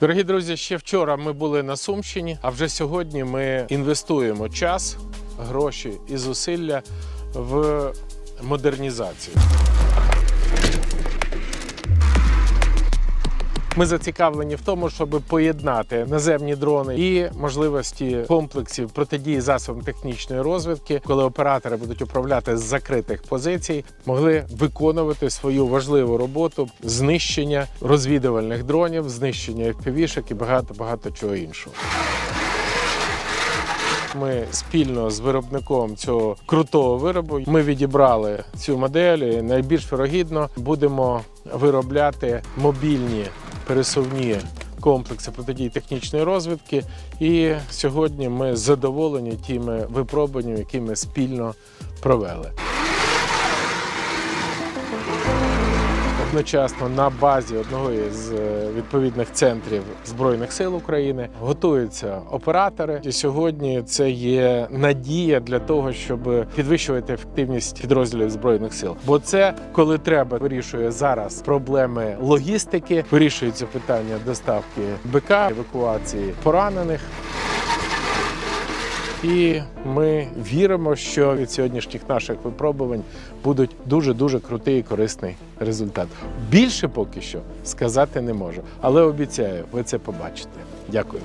Дорогі друзі, ще вчора ми були на Сумщині, а вже сьогодні ми інвестуємо час, гроші і зусилля в модернізацію. Ми зацікавлені в тому, щоб поєднати наземні дрони і можливості комплексів протидії засобам технічної розвідки, коли оператори будуть управляти з закритих позицій, могли виконувати свою важливу роботу знищення розвідувальних дронів, знищення FPV-шок і багато багато чого іншого. Ми спільно з виробником цього крутого виробу ми відібрали цю модель. і Найбільш вирогідно будемо виробляти мобільні пересувні комплекси протидії технічної розвідки. І сьогодні ми задоволені тими випробуваннями, які ми спільно провели. Одночасно на базі одного із е, відповідних центрів збройних сил України готуються оператори. І сьогодні це є надія для того, щоб підвищувати ефективність підрозділів збройних сил. Бо це коли треба вирішує зараз проблеми логістики, вирішується питання доставки БК, евакуації поранених. І ми віримо, що від сьогоднішніх наших випробувань будуть дуже дуже крутий і корисний результат. Більше поки що сказати не можу, але обіцяю, ви це побачите. Дякую.